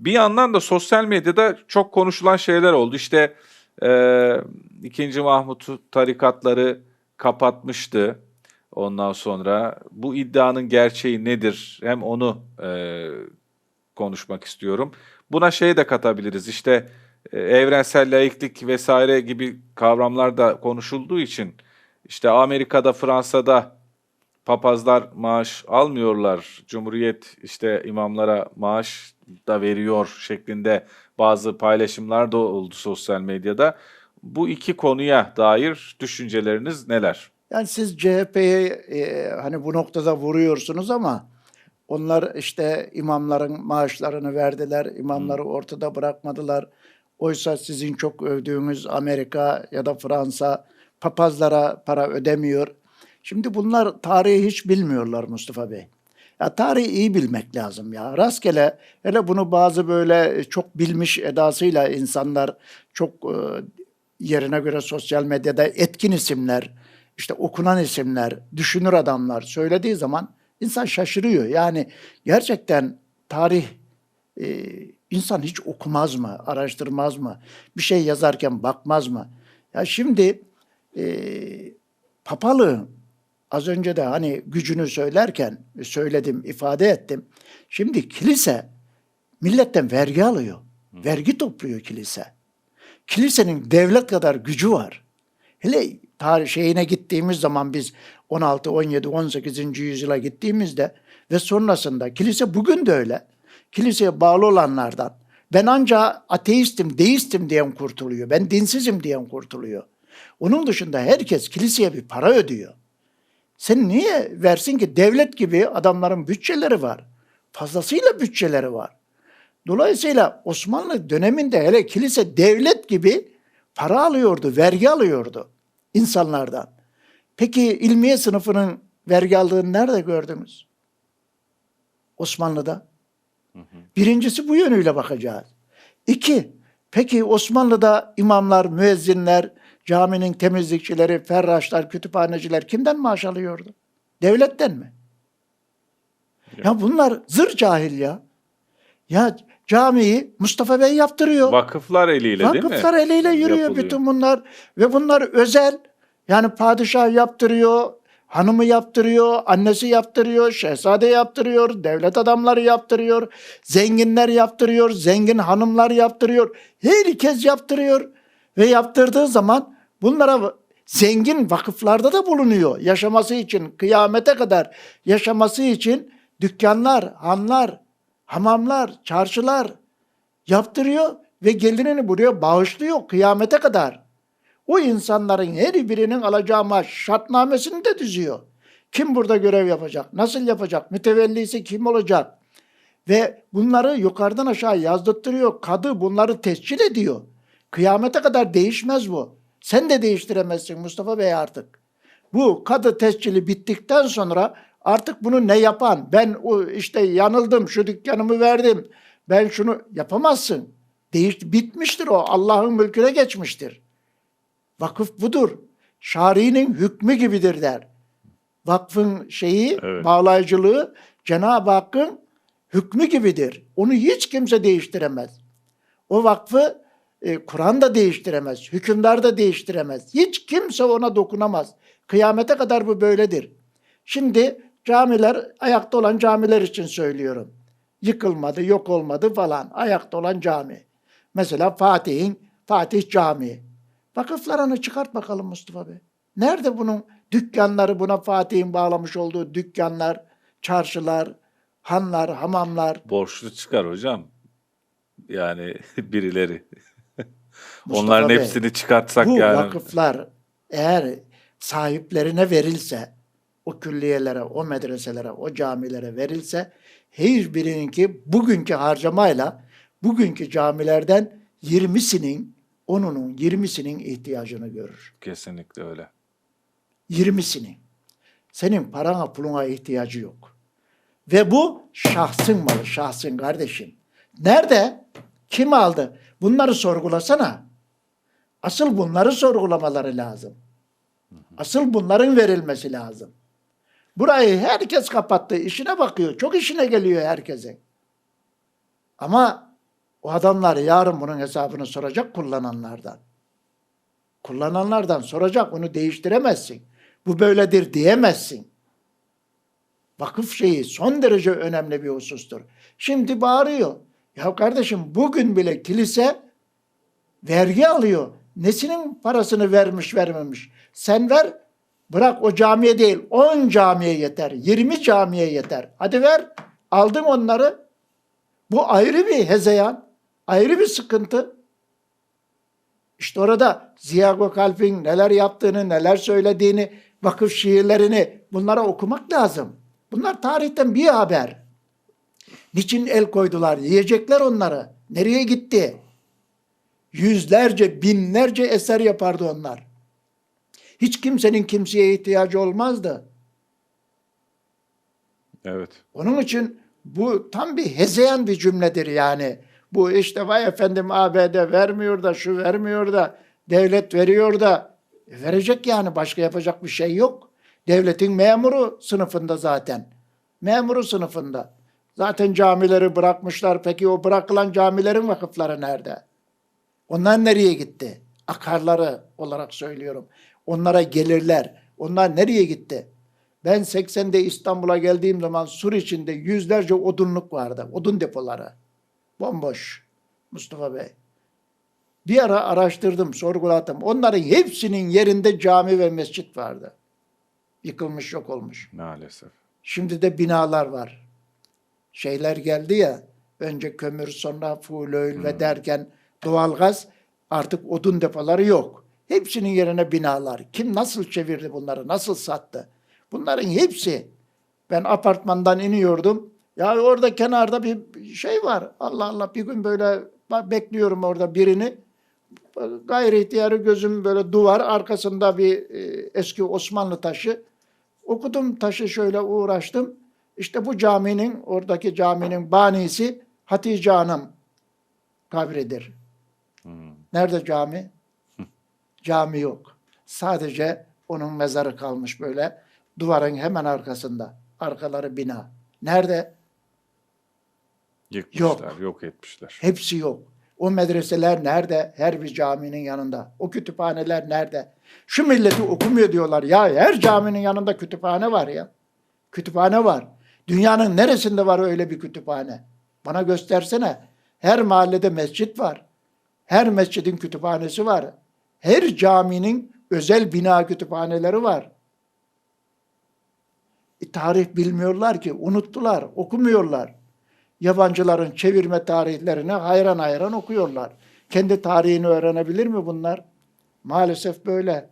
Bir yandan da sosyal medyada çok konuşulan şeyler oldu. İşte eee 2. Mahmut tarikatları kapatmıştı. Ondan sonra bu iddianın gerçeği nedir? Hem onu eee, konuşmak istiyorum. Buna şey de katabiliriz. İşte e, evrensel laiklik vesaire gibi kavramlar da konuşulduğu için işte Amerika'da, Fransa'da papazlar maaş almıyorlar. Cumhuriyet işte imamlara maaş da veriyor şeklinde bazı paylaşımlar da oldu sosyal medyada. Bu iki konuya dair düşünceleriniz neler? Yani siz CHP'ye e, hani bu noktada vuruyorsunuz ama onlar işte imamların maaşlarını verdiler, imamları ortada bırakmadılar. Oysa sizin çok övdüğünüz Amerika ya da Fransa papazlara para ödemiyor. Şimdi bunlar tarihi hiç bilmiyorlar Mustafa Bey. Ya tarihi iyi bilmek lazım ya. Rastgele hele bunu bazı böyle çok bilmiş edasıyla insanlar çok e, yerine göre sosyal medyada etkin isimler, işte okunan isimler, düşünür adamlar söylediği zaman insan şaşırıyor. Yani gerçekten tarih e, insan hiç okumaz mı, araştırmaz mı, bir şey yazarken bakmaz mı? Ya şimdi e, papalığın az önce de hani gücünü söylerken söyledim, ifade ettim. Şimdi kilise milletten vergi alıyor. Vergi topluyor kilise. Kilisenin devlet kadar gücü var. Hele tarih şeyine gittiğimiz zaman biz 16, 17, 18. yüzyıla gittiğimizde ve sonrasında kilise bugün de öyle. Kiliseye bağlı olanlardan ben ancak ateistim, deistim diyen kurtuluyor. Ben dinsizim diyen kurtuluyor. Onun dışında herkes kiliseye bir para ödüyor. Sen niye versin ki devlet gibi adamların bütçeleri var. Fazlasıyla bütçeleri var. Dolayısıyla Osmanlı döneminde hele kilise devlet gibi para alıyordu, vergi alıyordu insanlardan. Peki ilmiye sınıfının vergi aldığını nerede gördünüz? Osmanlı'da. Birincisi bu yönüyle bakacağız. İki, peki Osmanlı'da imamlar, müezzinler, caminin temizlikçileri, ferraşlar, kütüphaneciler kimden maaş alıyordu? Devletten mi? Ya bunlar zır cahil ya. Ya camiyi Mustafa Bey yaptırıyor. Vakıflar eliyle değil mi? Vakıflar eliyle yürüyor Yapılıyor. bütün bunlar. Ve bunlar özel. Yani padişah yaptırıyor, hanımı yaptırıyor, annesi yaptırıyor, şehzade yaptırıyor, devlet adamları yaptırıyor, zenginler yaptırıyor, zengin hanımlar yaptırıyor. Herkes yaptırıyor. Ve yaptırdığı zaman bunlara zengin vakıflarda da bulunuyor. Yaşaması için, kıyamete kadar yaşaması için dükkanlar, hanlar, hamamlar, çarşılar yaptırıyor ve gelirini buraya bağışlıyor kıyamete kadar. O insanların her birinin alacağı maaş şartnamesini de düzüyor. Kim burada görev yapacak? Nasıl yapacak? Mütevellisi kim olacak? Ve bunları yukarıdan aşağı yazdırtıyor. Kadı bunları tescil ediyor. Kıyamete kadar değişmez bu. Sen de değiştiremezsin Mustafa Bey artık. Bu kadı tescili bittikten sonra artık bunu ne yapan? Ben o işte yanıldım, şu dükkanımı verdim. Ben şunu yapamazsın. Değiş, bitmiştir o. Allah'ın mülküne geçmiştir. Vakıf budur. Şari'nin hükmü gibidir der. Vakfın şeyi, Evet. bağlayıcılığı Cenab-ı Hakk'ın hükmü gibidir. Onu hiç kimse değiştiremez. O vakfı e, Kur'an da değiştiremez, hükümdar da değiştiremez. Hiç kimse ona dokunamaz. Kıyamete kadar bu böyledir. Şimdi camiler, ayakta olan camiler için söylüyorum. Yıkılmadı, yok olmadı falan. Ayakta olan cami. Mesela Fatih'in, Fatih Camii. Vakıflarını çıkart bakalım Mustafa Bey. Nerede bunun dükkanları, buna Fatih'in bağlamış olduğu dükkanlar, çarşılar, hanlar, hamamlar, Borçlu çıkar hocam. Yani birileri. Mustafa Onların Bey, hepsini çıkartsak bu yani. vakıflar eğer sahiplerine verilse, o külliyelere, o medreselere, o camilere verilse, her birininki bugünkü harcamayla bugünkü camilerden 20'sinin, onunun 20'sinin ihtiyacını görür. Kesinlikle öyle. 20'sinin. Senin parana puluna ihtiyacı yok. Ve bu şahsın malı, şahsın kardeşin. Nerede? Kim aldı? Bunları sorgulasana. Asıl bunları sorgulamaları lazım. Asıl bunların verilmesi lazım. Burayı herkes kapattı, işine bakıyor. Çok işine geliyor herkesin. Ama O adamlar yarın bunun hesabını soracak kullananlardan. Kullananlardan soracak, onu değiştiremezsin. Bu böyledir diyemezsin. Vakıf şeyi son derece önemli bir husustur. Şimdi bağırıyor. Ya kardeşim bugün bile kilise vergi alıyor. Nesinin parasını vermiş vermemiş. Sen ver bırak o camiye değil 10 camiye yeter. 20 camiye yeter. Hadi ver. Aldın onları. Bu ayrı bir hezeyan. Ayrı bir sıkıntı. İşte orada Ziya Gökalp'in neler yaptığını, neler söylediğini, vakıf şiirlerini bunlara okumak lazım. Bunlar tarihten bir haber. Niçin el koydular? Yiyecekler onları. Nereye gitti? Yüzlerce, binlerce eser yapardı onlar. Hiç kimsenin kimseye ihtiyacı olmazdı. Evet. Onun için bu tam bir hezeyan bir cümledir yani. Bu işte vay efendim ABD vermiyor da şu vermiyor da devlet veriyor da E, verecek yani başka yapacak bir şey yok. Devletin memuru sınıfında zaten. Memuru sınıfında. Zaten camileri bırakmışlar. Peki o bırakılan camilerin vakıfları nerede? Onlar nereye gitti? Akarları olarak söylüyorum. Onlara gelirler. Onlar nereye gitti? Ben 80'de İstanbul'a geldiğim zaman sur içinde yüzlerce odunluk vardı. Odun depoları. Bomboş. Mustafa Bey. Bir ara araştırdım, sorguladım. Onların hepsinin yerinde cami ve mescit vardı. Yıkılmış, yok olmuş. Maalesef. Şimdi de binalar var. Şeyler geldi ya, önce kömür sonra fuel oil ve derken doğalgaz artık odun depoları yok. Hepsinin yerine binalar. Kim nasıl çevirdi bunları, nasıl sattı? Bunların hepsi. Ben apartmandan iniyordum. Ya orada kenarda bir şey var. Allah Allah bir gün böyle bekliyorum orada birini. Gayri ihtiyarı gözüm böyle duvar arkasında bir e, eski Osmanlı taşı. Okudum taşı şöyle uğraştım. İşte bu caminin, oradaki caminin banisi Hatice Hanım kabridir. Nerede cami? cami yok. Sadece onun mezarı kalmış böyle duvarın hemen arkasında. Arkaları bina. Nerede? Yıkmışlar, yok, etmişler. Hepsi yok. O medreseler nerede? Her bir caminin yanında. O kütüphaneler nerede? Şu milleti okumuyor diyorlar. Ya her caminin yanında kütüphane var ya. Kütüphane var. Dünyanın neresinde var öyle bir kütüphane? Bana göstersene. Her mahallede mescit var. Her mescidin kütüphanesi var. Her caminin özel bina kütüphaneleri var. E, tarih bilmiyorlar ki, unuttular, okumuyorlar. Yabancıların çevirme tarihlerini hayran hayran okuyorlar. Kendi tarihini öğrenebilir mi bunlar? Maalesef böyle.